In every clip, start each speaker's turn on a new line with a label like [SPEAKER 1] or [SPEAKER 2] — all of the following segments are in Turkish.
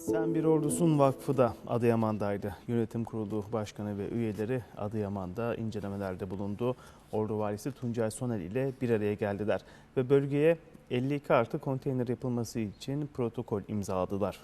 [SPEAKER 1] Sen Bir Ordusun Vakfı da Adıyaman'daydı. Yönetim Kurulu Başkanı ve üyeleri Adıyaman'da incelemelerde bulundu. Ordu Valisi Tuncay Soner ile bir araya geldiler ve bölgeye 52 artı konteyner yapılması için protokol imzaladılar.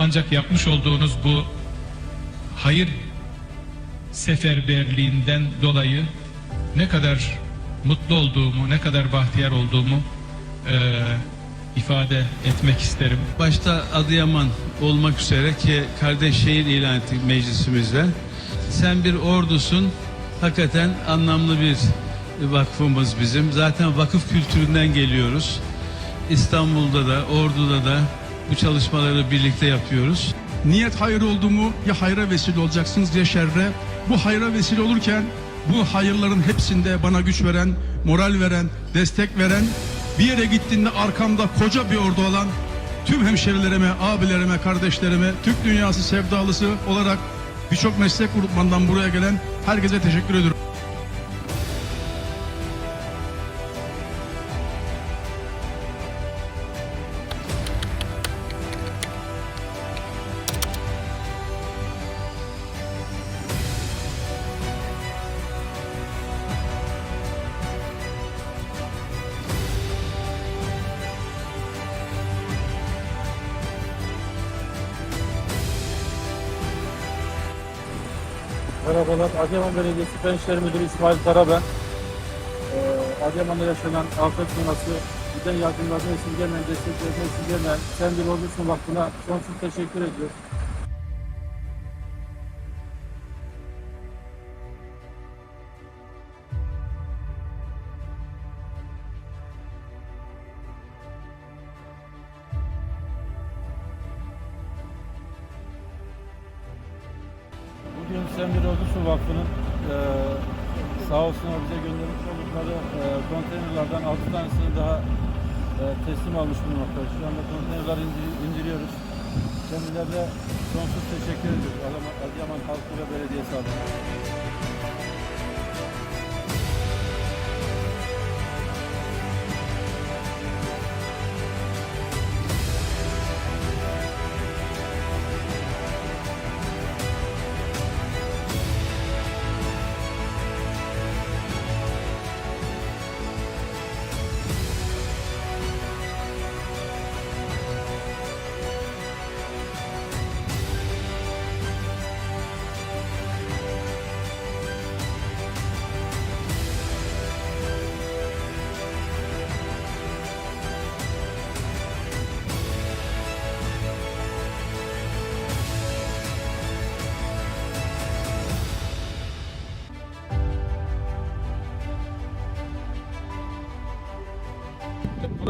[SPEAKER 2] Ancak yapmış olduğunuz bu hayır seferberliğinden dolayı ne kadar mutlu olduğumu, ne kadar bahtiyar olduğumu eee, ifade etmek isterim.
[SPEAKER 3] Başta Adıyaman olmak üzere ki kardeş şehir ilan ettik meclisimizde. Sen bir ordusun. Hakikaten anlamlı bir vakfımız bizim. Zaten vakıf kültüründen geliyoruz. İstanbul'da da, Ordu'da da bu çalışmaları birlikte yapıyoruz.
[SPEAKER 4] Niyet hayır oldu mu ya hayra vesile olacaksınız ya şerre. Bu hayra vesile olurken bu hayırların hepsinde bana güç veren, moral veren, destek veren, bir yere gittiğinde arkamda koca bir ordu olan tüm hemşerilerime, abilerime, kardeşlerime, Türk dünyası sevdalısı olarak birçok meslek gruplarından buraya gelen herkese teşekkür ediyorum.
[SPEAKER 5] Merhabalar, Adıyaman Belediyesi Fen İşleri Müdürü İsmail Kara ben. Ee, Adıyaman'da yaşanan afet sonrası giden yardımlarını esirgemeyen, desteklerini esirgemeyen Sen Bir Olursun Vakfı'na sonsuz teşekkür ediyoruz. Sen Bir Olursun Vakfı'nın e, sağ olsunlar bize göndermiş oldukları e, konteynerlardan 6 tanesini daha e, teslim almış bulunmaktayız. Şu anda konteynerleri indir- indiriyoruz. Kendilerine sonsuz teşekkür ediyoruz. Adıyaman, ve Belediyesi adına.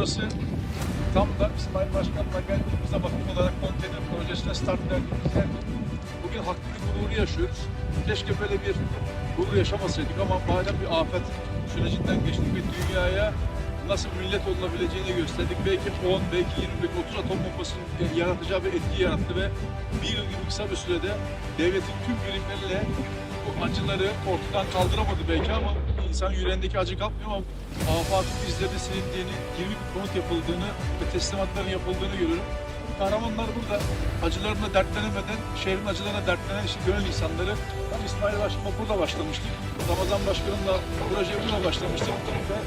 [SPEAKER 6] Burası tam da İsmail Başkan'la geldiğimizde vakıf olarak konteyner projesine start verdiğimizde bugün haklı bir gururu yaşıyoruz. Keşke böyle bir gurur yaşamasaydık ama madem bir afet sürecinden geçtik ve dünyaya nasıl millet olunabileceğini gösterdik. Belki 10, belki 20, belki 30 atom bombasının yaratacağı bir etki yarattı ve bir yıl gibi kısa bir sürede devletin tüm birimleriyle bu acıları ortadan kaldıramadı belki ama insan yüreğindeki acı kalkmıyor ama afatın izleri silindiğini, 20 bir konut yapıldığını ve teslimatların yapıldığını görüyorum. Kahramanlar burada acılarına dertlenemeden şehrin acılarına dertlenen işte gönül insanları. Ben İsmail Başkan'la burada başlamıştık. Ramazan Başkan'la proje burada başlamıştık. Ve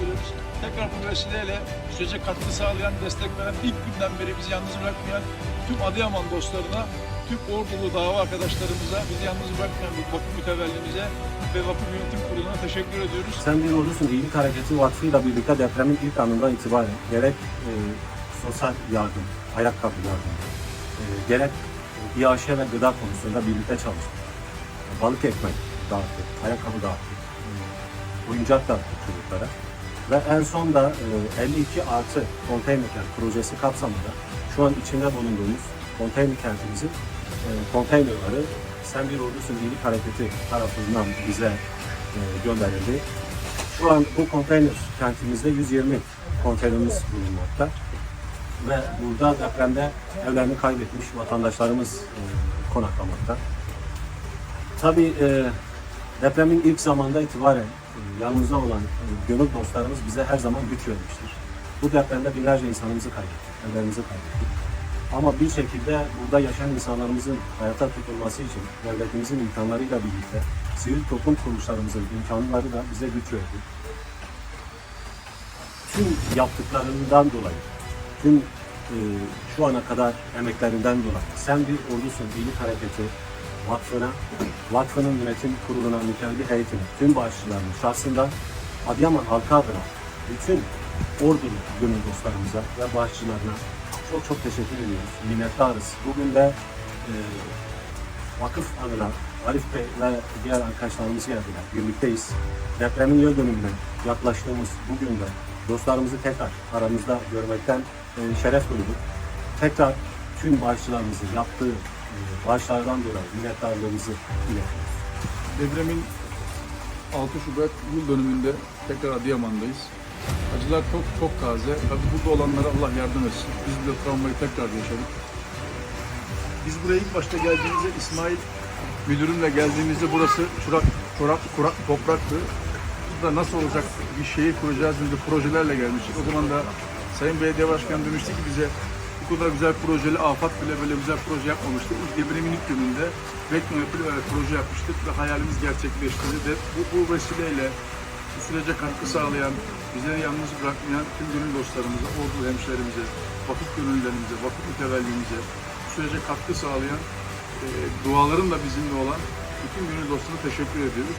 [SPEAKER 6] görüyoruz. Tekrar bu vesileyle sürece katkı sağlayan, destek veren ilk günden beri bizi yalnız bırakmayan tüm Adıyaman dostlarına, tüm ordulu dava arkadaşlarımıza, bizi yalnız bırakmayan bu vakıf mütevellimize ve vakıf yönetim kuruluna teşekkür ediyoruz.
[SPEAKER 7] Sen bir ordusun iyilik hareketi vakfıyla birlikte depremin ilk anından itibaren gerek e, sosyal yardım, ayakkabı yardım, e, gerek İAŞ ve gıda konusunda birlikte çalıştık. Balık ekmek dağıttık, ayakkabı dağıttık, e, oyuncak dağıttık çocuklara. Ve en son da e, 52 artı konteyner kent projesi kapsamında şu an içinde bulunduğumuz konteyner kentimizin e, konteynerları Sen Bir Ordusun iyilik hareketi tarafından bize e, gönderildi. Şu an bu konteyner kentimizde 120 e, konteynerimiz bulunmakta. Ve burada depremde evlerini kaybetmiş vatandaşlarımız e, konaklamakta. Tabii e, depremin ilk zamanda itibaren e, yanımızda olan e, gönül dostlarımız bize her zaman güç vermiştir. Bu depremde binlerce insanımızı kaybettik, evlerimizi kaybettik. Ama bir şekilde burada yaşayan insanlarımızın hayata tutulması için devletimizin imkanlarıyla birlikte sivil toplum kuruluşlarımızın imkanları da bize güç verdi. Tüm yaptıklarından dolayı, tüm e, şu ana kadar emeklerinden dolayı sen bir ordusun, iyilik hareketi vakfına, vakfının yönetim kuruluna, mütevelli heyetine, tüm bağışçılarının şahsından Adıyaman halkı adına bütün ordulu gönül dostlarımıza ve bağışçılarına çok çok teşekkür ediyoruz. Minnettarız. Bugün de e, vakıf adına Arif Bey ve diğer arkadaşlarımız geldiler. Birlikteyiz. Depremin yıl dönümüne yaklaştığımız bugün de dostlarımızı tekrar aramızda görmekten e, şeref duyduk. Tekrar tüm bağışçılarımızın yaptığı e, bağışlardan dolayı minnettarlığımızı iletiyoruz.
[SPEAKER 6] Depremin 6 Şubat yıl dönümünde tekrar Adıyaman'dayız. Acılar çok çok taze. Tabii burada olanlara Allah yardım etsin. Biz de travmayı tekrar yaşadık. Biz buraya ilk başta geldiğimizde İsmail müdürümle geldiğimizde burası çorak, çorak, kurak topraktı. Burada nasıl olacak bir şeyi kuracağız diye projelerle gelmiştik. O zaman da Sayın Belediye Başkanı demişti ki bize bu kadar güzel projeli afat bile böyle güzel proje yapmamıştı. İlk depremin ilk gününde Reklam yapıp e, proje yapmıştık ve hayalimiz gerçekleşti. Ve bu, bu vesileyle bu sürece katkı sağlayan, bizleri yalnız bırakmayan tüm gönül dostlarımıza, ordu hemşehrilerimize, vakıf gönüllerimize, vakıf mütevellimize, bu sürece katkı sağlayan, e, duaların da bizimle olan bütün gönül dostlarına teşekkür ediyoruz.